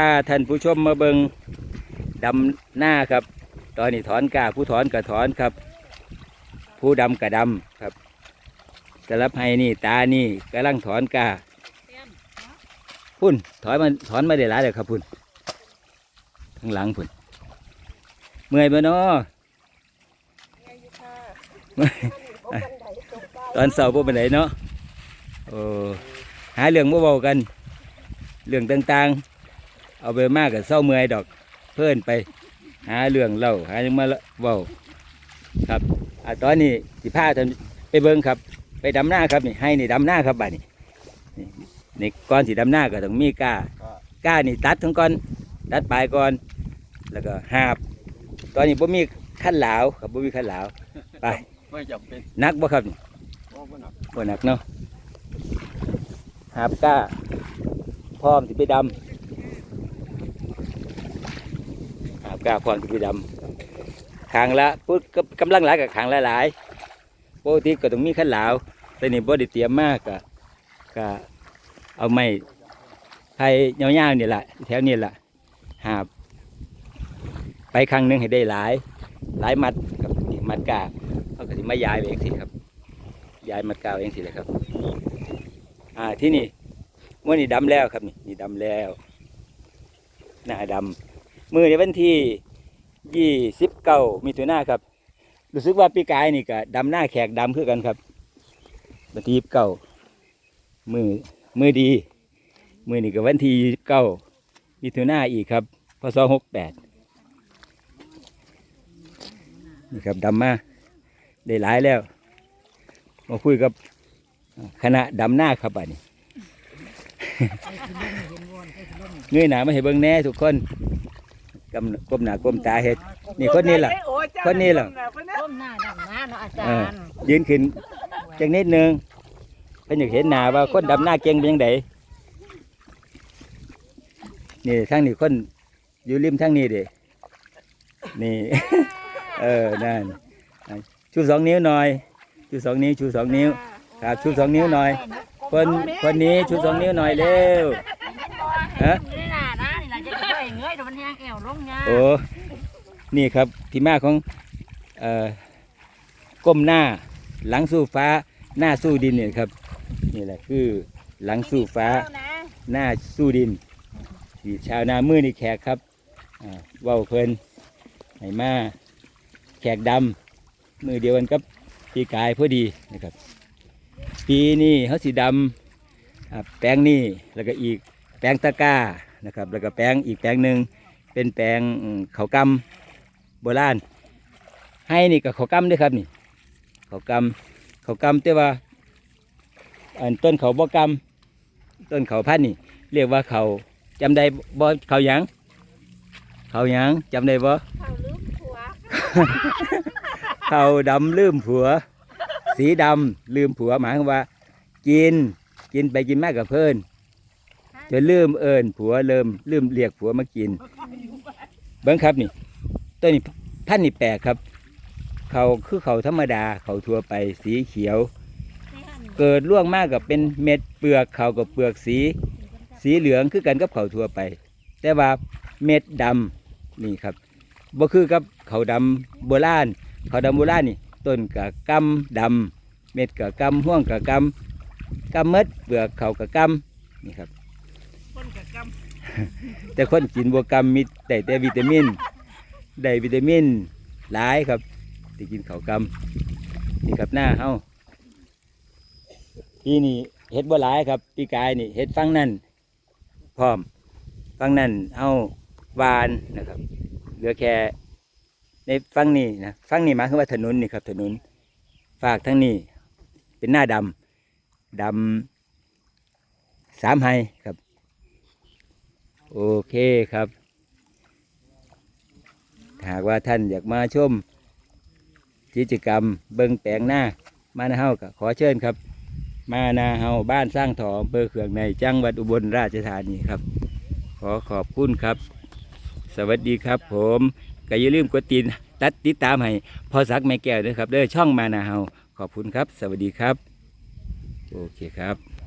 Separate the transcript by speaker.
Speaker 1: าท่านผู้ชมมาเบิงดำหน้าครับ ตอนนี้ถอนกาผู้ถอนก็ถอนครับ ผู้ดำก็ดำครับสลับให้นี่ตานี่กำลังถอนกาพุ่นถอนมาถอนมาได้หลายเลยครับพุ่นข้างหลังพุ่นเมื่อยบ่เนาะตอนเสาร์พวกเป็นไหนเนาะโอ้หาเรื่องมาเบากัน เรื่องต่างๆ เอาไปมากกับเศร้าเมื่อยดอก เพื่อนไป หาเรื่องเล่าหาเรื่องมาเบาครับอะตอนนี้สิพาท่านไปเบิ้งครับ ไปดำหน้าครับนี่ให้นี่ดำหน้าครับบ้านี่นี่นี่ก้อนสีดำหน้าก็ต้องมีก้าก้านี่ตัดทั้งก้อนตัดปลายก่อน แล้วก็หาบ ตอนนี้บ่มีขั้นหลาวครับบ่มีขั้นหลาวไป
Speaker 2: ไม่จำเป็น
Speaker 1: นักบ่ครับนี่
Speaker 2: เพราะว่าหนัก
Speaker 1: บ่หนักเนาะหาบก้าพร้อมสิไปดำหาบ กาพร้อมสิไปดำขางละปุ๊บก็กำลังหลายกับขางละหลายปกติก็ต้องมีขั้นหลาวแต่นี่บ่ได้เตรียมมากก็ก็เอาไม้ไผ่ยาวๆนี่แหละแถวนี้แหละหาบไปครั้งหนึงให้ได้หลาย หลายมัดกับมัดกาเขาก็สิมายายเองสิครับยายมัดกาวเองสิเลยครับ อ่าที่นี่มื่อนี่ดำแล้วครับนี่นี่ดำแล้วหน้าดำ มือในวันที่ยี่สิบเก้ามิถุนาครับ รู้สึกว่าปีกายนี่ก็ดำหน้าแขกดำคือกันครับวันที่ยี่สิบเก้ามือมือดี มือนี่ก็วันที่ยี่สิบเก้ามิถุนาอีกครับพศหกแปดนี่ครับดำมาได้หลายแล้ว มาคุยกับคณะดำหน้าครับอันนี้เงยหน้ามาให้เบิ่งแน่ทุกคน กำก้มหน้าก้มตาเฮ็ดนี่คนนี้ล่ะ คนนี้ล่ะ
Speaker 3: ก้มหน้าดำหน้าเนาะอาจา
Speaker 1: เออ
Speaker 3: รย์
Speaker 1: ยืนขึ้นจังนิดนึงเพิ่นอยากเห็นหน้าว่าคนดำหน้าเก่งเป็นยังไงนี่ทางนี้คนอยู่ริมทางนี้เด้นี่ เออนั่นอะชูสองนิ้วหน่อยชูสองนิ้วชูสองนิ้วครับชูสองนิ้วหน่อยคนคนนี้ชูสองนิ้วหน่อยเร็วฮะ
Speaker 3: นี่น่ะนะ ลงยา
Speaker 1: โอ้นี่ครับที่มาของเอ่อก้มหน้าหลังสู้ฟ้าหน้าสู้ดินเนี่ยครับ นี่แหละคือหลังสู้ฟ้าหน้าสู้ดินชาวนามือนี่แขกครับอ่าเว้าเพลินไหมาแขกดำมือเดียวกันกับปีกายพอดีนะครับ ปีนี้เขาสีดำอ่าแปลงนี่แล้วก็อีกแปลงตะกร้านะครับ แล้วก็แปลงอีกแปลงหนึ่ง เป็นแปลงอืมเขาวกำโบราณให้นี่กับเขาวกำด้วยครับนี่เขาวกำเขาวกำแต่ว่าอันต้นเขาบ่กำต้นเขาพันธุ์นี่ เรียกว่าเขาจำได้บ่เขาหยังเขาหยังจำได้บ่
Speaker 3: เขาลืมผัว
Speaker 1: เขาดำลืมผัว สีดำลืมผัวหมายความว่า กินกินไปกินมากกับเพื่อนจะลืมเอิญผัวเริ่มลืมเรียกผัวมากิน เบิ้งครับนี่ต้นนี้พันธุ์นี่แปลกครับ เขาคือเขาธรรมดาเขาทั่วไปสีเขียว เกิดล่วงมากกับเป็นเม็ดเปลือกเขากับเปลือกสี สีเหลืองคือกันกับเขาทั่วไป แต่ว่าเม็ดดำนี่ครับบ่คือกับเขาดำโบราณเขาดำโบราณนี่ต้นกับกำดำเม็ดกับกำห่วงกับกำกำเม็ดเปลือกเขากับกำนี่ครับ แต่คนกินบัวกำมีแต่แต่วิตามิน ได้วิตามินหลายครับที่กินเขาวกำนี่ครับหน้าเฮาปีนี้เห็ดบัวหลายครับปีกายนี่เห็ดฟังนั่นพร้อมฟังนั่นเอาวานนะครับ เหลือแค่ในฟังนี้นะฟังนี้หมายคือว่าถนนนี่ครับ ถนนฝากทั้งนี้เป็นหน้าดำดำสามไฮครับ โอเคครับ หากว่าท่านอยากมาชมกิจกรรมเบิ้งแปลงหน้ามานาเฮาก็ขอเชิญครับ มานาเฮาบ้านสร้างถออำเภอเขื่องในจังหวัดอุบลราชธานีครับ ขอขอบคุณครับ สวัสดีครับ ผมก็อย่าลืมกดติดตัดติดตามให้พอสักแม่แก้วด้วยครับเด้อช่องมานาเฮาขอบคุณครับ สวัสดีครับ โอเคครับ